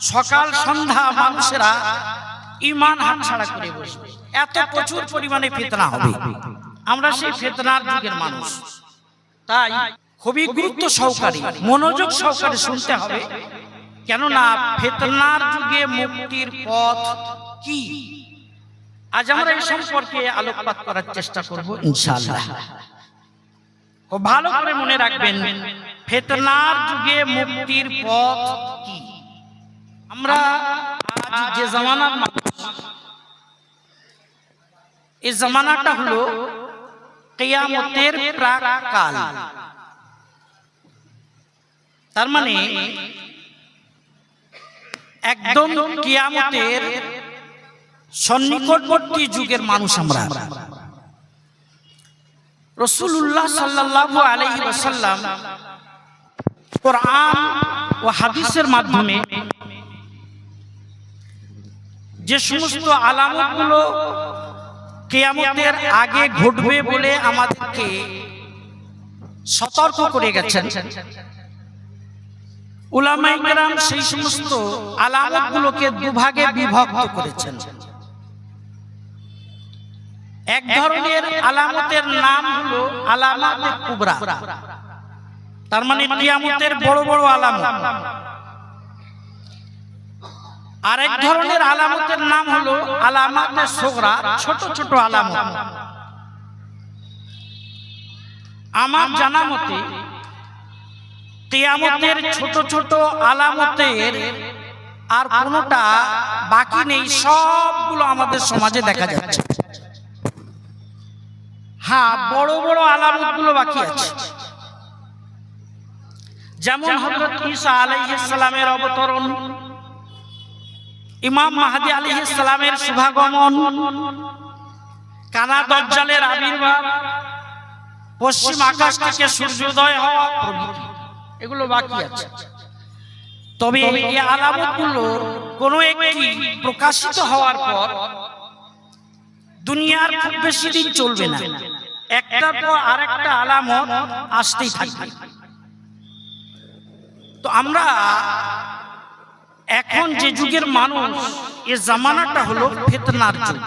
সকাল সন্ধ্যা মানুষেরা ইমান হাতছাড়া করে বসবে। এত প্রচুর পরিমাণে ফেতনা হবে। আমরা সেই ফেতনার যুগের মানুষ। তাই খুবই গুরুত্ব সহকারে মনোযোগ সহকারে শুনতে হবে। কেননা ফেতনার যুগে মুক্তির পথ কি? আজ আমরা এই সম্পর্কে আলোকপাত করার চেষ্টা করব ইনশাআল্লাহ। ভালো করে মনে রাখবেন ফেতনার যুগে মুক্তির পথ কি? আমরা আজ যে জামানার মানুষ এই জামানাটা হলো কেয়ামতের প্রাকাল তার মানে একদম কিয়ামতের সন্নিকটবর্তী যুগের মানুষ আমরা। রসুল্লাহ আলাইহি ওয়াসাল্লাম কোরআন ও হাদিসের মাধ্যমে যে সমস্ত আলামতগুলো কেয়ামতের আগে ঘটবে বলে আমাদেরকে সতর্ক করে গেছেন। উলামাই কেরাম সেই সমস্ত আলামতগুলোকে দুভাগে বিভক্ত করেছেন। এক ধরনের আলামতের নাম হলো আলামাত কুবরা। তার মানে কিয়ামতের বড় বড় আলামত। আরেক ধরনের আলামতের নাম হলো আলামাতে সোগরা ছোট ছোট আলামত। আমার জানা মতে কিয়ামতের ছোট ছোট আলামতের আর কোনোটা বাকি নেই সবগুলো আমাদের সমাজে দেখা যাচ্ছে। হ্যাঁ বড় বড় আলামতগুলো বাকি আছে। যেমন হযরত ঈসা আলাইহিস সালামের অবতরণ। ইমাম মাহাদি আলাইহিস সালামের শুভাগমন, কানা দজ্জালের আবির্ভাব, পশ্চিম আকাশ থেকে সূর্যোদয় হওয়া এগুলো বাকি আছে। তবে এই আলামতগুলো কোনো একটি প্রকাশিত হওয়ার পর দুনিয়ার খুব বেশি দিন চলবে না। একটার পর আরেকটা আলামত আসতেই থাকবে। তো আমরা এখন যে যুগের মানুষ এ জামানাটা হলো ফেতনার যুগ।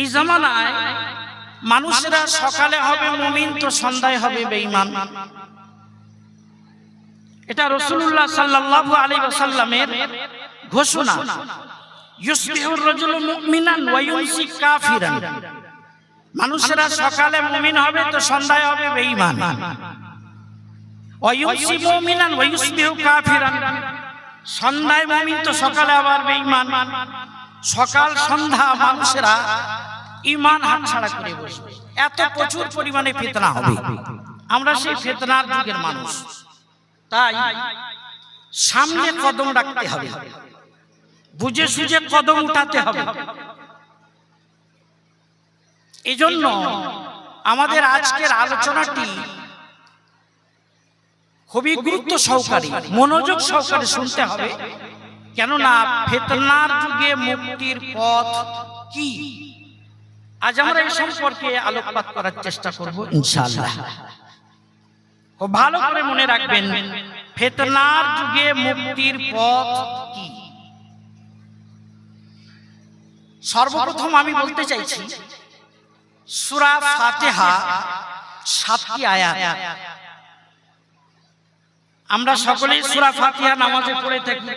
এই জামানায় মানুষেরা সকালে হবে মুমিন তো সন্ধ্যায় হবে বেঈমান। এটা রসুল্লাহ সাল্লাল্লাহু আলাইহি ওয়াসাল্লামের ঘোষণা। ইউসবিহুর রাজুলু মুমিনান ওয়া ইউমসি কাফিরান। মানুষেরা সকালে মুমিন হবে তো সন্ধ্যায় হবে বেঈমান। ইউমসি মুমিনান ওয়া কাফিরান। সন্ধ্যায় মুমিন তো সকালে আবার বেঈমান। সকাল সন্ধ্যা মানুষেরা ইমান হাতছাড়া করে বসবে। এত প্রচুর পরিমাণে ফিতনা হবে। আমরা সেই ফিতনার যুগের মানুষ। তাই সামনে কদম রাখতে হবে। বুঝে সুঝে কদম উঠাতে হবে। এই জন্য আমাদের আজকের আলোচনাটি খুবই গুরুত্ব সহকারে মনোযোগ সহকারে শুনতে হবে। কেননা ফেতনার যুগে মুক্তির পথ কি? আজ আমরা এই সম্পর্কে আলোকপাত করার চেষ্টা করব ইনশাআল্লাহ। খুব ভালো করে মনে রাখবেন ফেতনার যুগে মুক্তির পথ কি? সর্বপ্রথম আমি বলতে চাইছি সূরা ফাতিহা সাতটি আয়াত। আমরা সকলেই সূরা ফাতিহা নামাজে পড়ে থাকি।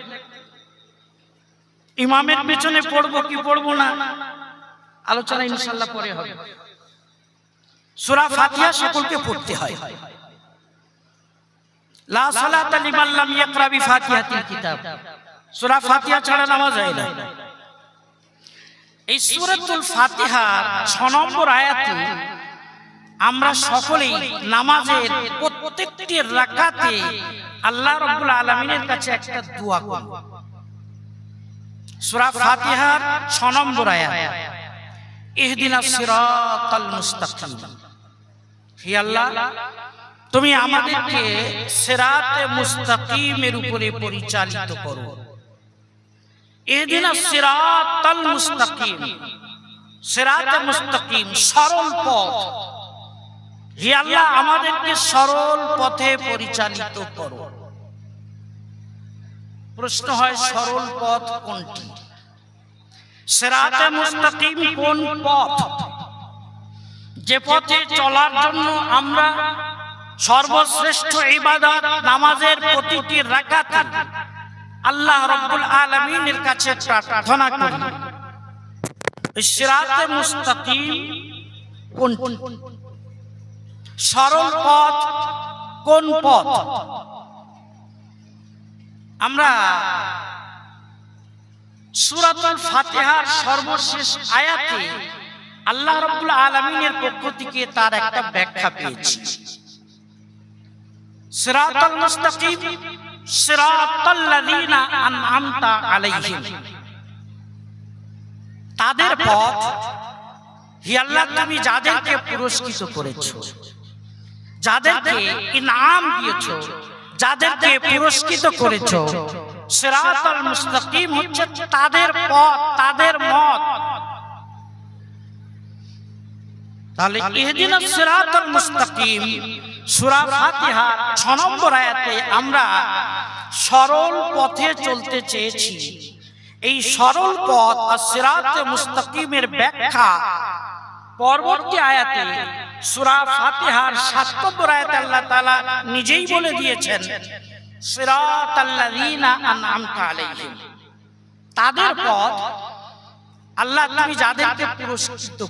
ইমামের পেছনে পড়ব কি পড়ব না? আলোচনা ইনশাল্লাহ পরে হবে। সূরা ফাতিহা সকলকে পড়তে হয়। লা সালাতা লিমান লাম ইয়াকরা বিফাতিহাতিল কিতাব। সূরা ফাতিহা ছাড়া নামাজ না। এই সূরাতুল ফাতিহার 6 নম্বর আয়াতে আমরা সকলেই নামাজের প্রত্যেকটি রাকাতে আল্লাহ রাব্বুল আলামিনের কাছে একটা দোয়া করব। সূরা ফাতিহার 6 নম্বর আয়াত। ইহদিনা সিরাতাল মুস্তাকিম। হে আল্লাহ, তুমি আমাদেরকে সিরাতে মুস্তাকিমের উপরে পরিচালিত করো। ইহদিনা সিরাতাল মুস্তাকিম। সিরাতে মুস্তাকিম, সরল পথ। হে আল্লাহ আমাদেরকে সরল পথে পরিচালিত করো। প্রশ্ন হয়, সরল পথ কোনটি? সেরাতে মুস্তাকিম কোন পথ? যে পথে চলার জন্য আমরা সর্বশ্রেষ্ঠ ইবাদত, নামাজের প্রতিটি রাকাতে আল্লাহ রাব্বুল আলামিনের কাছে প্রার্থনা করি। সিরাতে মুস্তাকিম কোন সরল পথ কোন পথ? আমরা সূরাতুল ফাতিহার সর্বশেষ আয়াতে আল্লাহ রাব্বুল আলামিনের পক্ষ থেকে তার একটা ব্যাখ্যা পেয়েছি। সিরাতাল মুস্তাকিম, সিরাতাল লাযিনা আনআমতা আলাইহিম। তাদের পথ হি আল্লাহ তুমি যাদেরকে পুরস্কৃত করেছ যাদেরকে ইনাম দিয়েছ যাদেরকে পুরস্কৃত করেছ সিরাতাল মুস্তাকিম হচ্ছে তাদের পথ তাদের মত। তাহলে ইহদিনাস সিরাতাল মুস্তাকিম সূরা ফাতিহা 6 নম্বর আয়াতে আমরা সরল পথে চলতে চেয়েছি। এই সরল পথ আর সিরাতে মুস্তাকিমের ব্যাখ্যা। পরবর্তী আয়াতে সূরা ফাতিহার 7 নম্বর আয়াতে আল্লাহ নিজেই বলে দিয়েছেন তাদের পথ আল্লাহ তুমি যাদেরকে পুরস্কৃত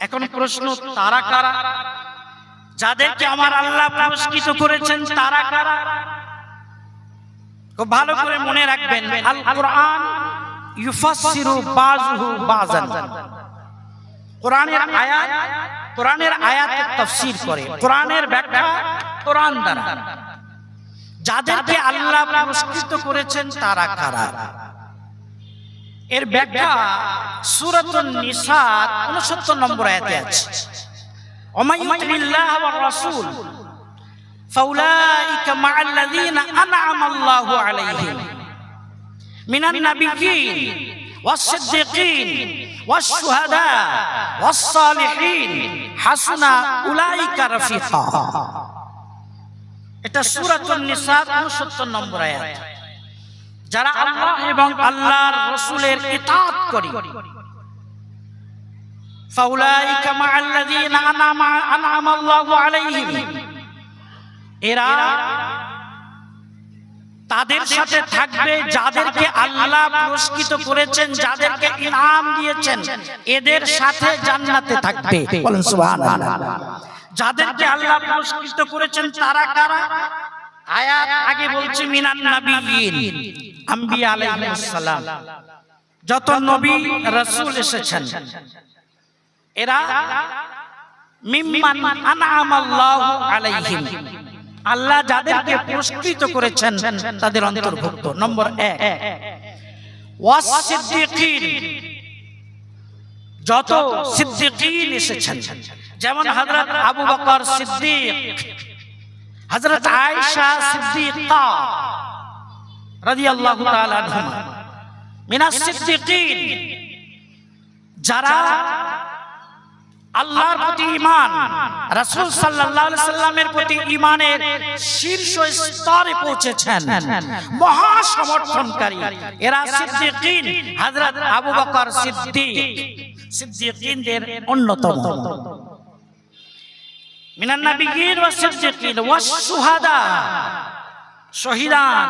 এখন প্রশ্ন, তারা কারা? যাদেরকে আমার আল্লাহ পুরস্কৃত করেছেন, তারা কারা? খুব ভালো করে মনে রাখবেন আল কোরআন কোরআনের আয়াত কোরআনের আয়াতের তফসির করে। কোরআনের ব্যাখ্যা কোরআন দ্বারা। যাদেরকে আল্লাহ পুরস্কৃত করেছেন তারা কারা? এর ব্যাখ্যা সূরাতুন নিসা 69 নম্বর আয়াতে আছে। ওমাইয়ুতিল্লাহ ওয়া রাসূল। ফাউলাইকা মা'আল্লাযীনা আন'আমা আল্লাহু আলাইহিম। মিনান নাবিয়্যিন ওয়াস-সিদ্দীকীন। والشهداء والصالحين حسن أولئك رفيقا এটা সূরাতুন নিসা 69 নম্বর আয়াত যারা আল্লাহ এবং আল্লাহর রসুলের ইতাআত করে ফাউলাইকা মাআল্লাযীনা আনআমা আনআমা আল্লাহু আলাইহিম এরা তাদের সাথে থাকবে যাদেরকে আল্লাহ পুরস্কৃত করেছেন, যাদেরকে ইনাম দিয়েছেন, এদের সাথে জান্নাতে থাকবে। বলেন সুবহানাল্লাহ। যাদেরকে আল্লাহ পুরস্কৃত করেছেন, তারা কারা? আয়াত আগে বলছে, মিনান নাবিয়িন আম্বিয়া আলাইহিস সালাম। যত নবী রাসূল এসেছেন, এরা মিম্মান আনআমাল্লাহু আলাইহিম। আল্লাহ যাদেরকে পুরস্কৃত করেছেন, তাদের অন্তর্ভুক্ত। নম্বর 1 ওয়াসিদ্দিকিন যত সিদ্দিকিন এসেছেন, যেমন হজরত আবু বকর সিদ্দিক, হযরত আয়েশা সিদ্দিকা তাআলা আনহুমা। মিনাস সিদ্দিকিন যারা আল্লাহর প্রতি ঈমান। রাসূল সাল্লাল্লাহু আলাইহি সাল্লামের প্রতি ঈমানের শীর্ষ স্তরে পৌঁছেছেন। মহা সমর্থনকারী এরা সিদ্দিকিন, হযরত আবু বকর সিদ্দিক। সিদ্দিকিনদের অন্যতম। মিনান নাবিয়িন ওয়াস সিদ্দিকিন ওয়াস শুহাদা। শহীদান।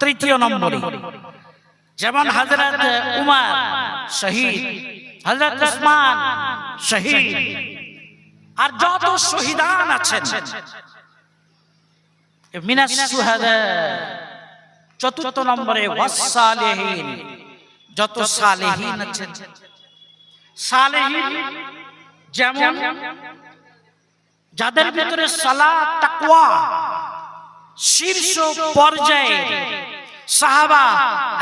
তৃতীয় নম্বরে যেমন হযরত উমর, শহীদ। হযরত উসমান শহীদ। আর যত শহীদান আছেন মিনাস শুহাদা চতুর্থ নম্বরে যত সালেহীন আছেন। যেমন যাদের ভিতরে সালাত, তাকওয়া, শীর্ষ পর্যায়ে সাহাবা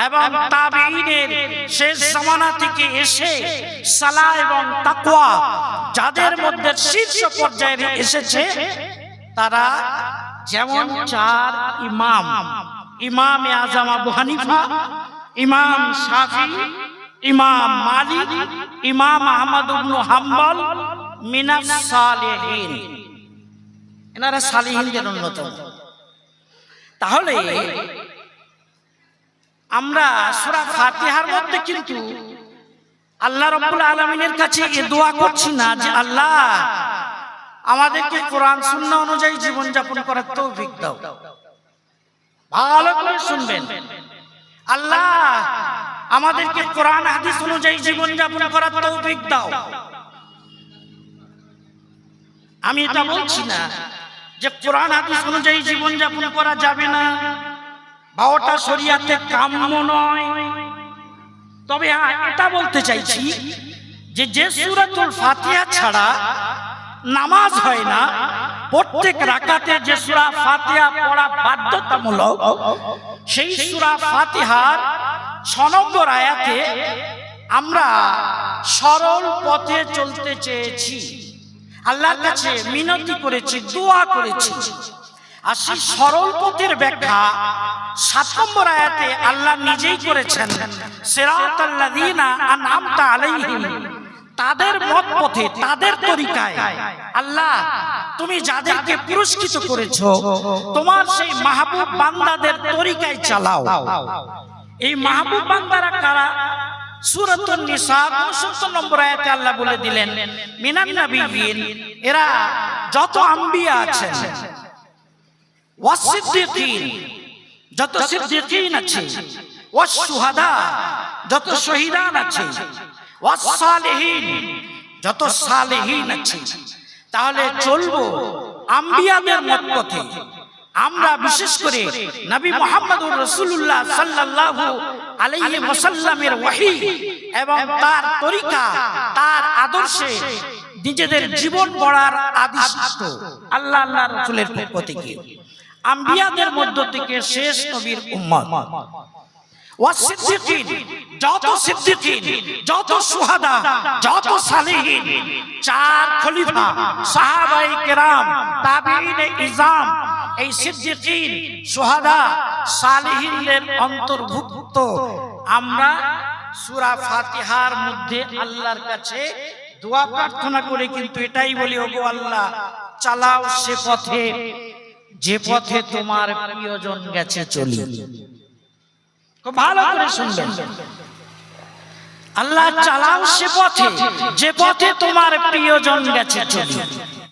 এবং তাবেঈনের শেষ জামানা থেকে এসে সালাহ এবং তাকওয়া যাদের মধ্যে শীর্ষ পর্যায়ে এসেছে তারা যেমন চার ইমাম। ইমাম। আজম আবু হানিফা ইমাম শাফি ইমাম মালিক ইমাম আহমদ ইবনে হাম্বল মিনাস সালেহিন। এনারা সালিহিনদের অন্যতম। তাহলে আমরা সূরা ফাতিহার মধ্যে কিন্তু আল্লাহ রাব্বুল আলামিনের কাছে এ দোয়া করছি না যে আল্লাহ আমাদেরকে কোরআন, সুন্নাহ অনুযায়ী জীবন যাপন করার তৌফিক দাও। ভালো করে শুনবেন। আল্লাহ আমাদেরকে কোরআন, হাদিস অনুযায়ী জীবন যাপন করার তৌফিক দাও। আমি এটা বলছি না যে কোরআন, হাদিস অনুযায়ী জীবন যাপন করা যাবে না। বা ওটা শরিয়াতে কাম্য নয়। তবে হ্যাঁ এটা বলতে চাইছি যে যে সূরাতুল ফাতিহা ছাড়া নামাজ হয় না প্রত্যেক রাকাতে যে সূরা ফাতিহা পড়া বাধ্যতামূলক সেই সূরা ফাতিহার নম্বর আয়াতে আমরা সরল পথে চলতে চেয়েছি। আল্লাহর কাছে মিনতি করেছি দোয়া করেছি। আর সেই সরল পথের ব্যাখ্যা, সাত নম্বর আয়াতে আল্লাহ নিজেই করেছেন, সিরাতাল্লাযীনা আনআমতা আলাইহিম। তাদের মত পথে তাদের তরিকায়, আল্লাহ, তুমি যাদেরকে পুরস্কৃত করেছ, তোমার সেই মাহবুব বান্দাদের তরিকায় চালাও। এই মাহবুব বান্দারা কারা? সূরাতুন নিসা 69 নম্বর আয়াতে আল্লাহ বলে দিলেন, মিনান নাবিয়িন এরা যত আম্বিয়া আছেন ওয়াসিদ্দিকিন যত সিদ্দিকিন আছে ওয়াসশুহাদা যত শহীদান আছে ওয়াসসালিহিন যত সালেহীন আছে। তাহলে চলবো আম্বিয়াদের মত পথে। আমরা বিশেষ করে নবী মোহাম্মদুর রাসূলুল্লাহ সাল্লাল্লাহু আলাইহি ওয়াসাল্লামের ওহী এবং তার তরিকা তার আদর্শে নিজেদের জীবন গড়ার আদিষ্ট। আল্লাহ আল্লাহ রাসূলের পক্ষ থেকে আম্বিয়াদের মধ্য থেকে শেষ নবীর উম্মত। ওয়াসিদ্দিকিন যত সিদ্দিকিন যত সুহাদা যত সালিহিন চার খলিফা সাহাবাই কেরাম তাবিঈনে ইজাম। এই সিদ্দিকিন সুহাদা সালিহিনদের অন্তর্ভুক্ত। আমরা সুরা ফাতিহার মধ্যে আল্লাহর কাছে দোয়া প্রার্থনা করে কিন্তু এটাই বলি ওগো আল্লাহ চালাও সে পথে। যে পথে তোমার প্রিয়জন গেছে চলি। ভালো করে শুনবেন আল্লাহ চালাও সে পথে যে পথে তোমার প্রিয়জন গেছে চলি।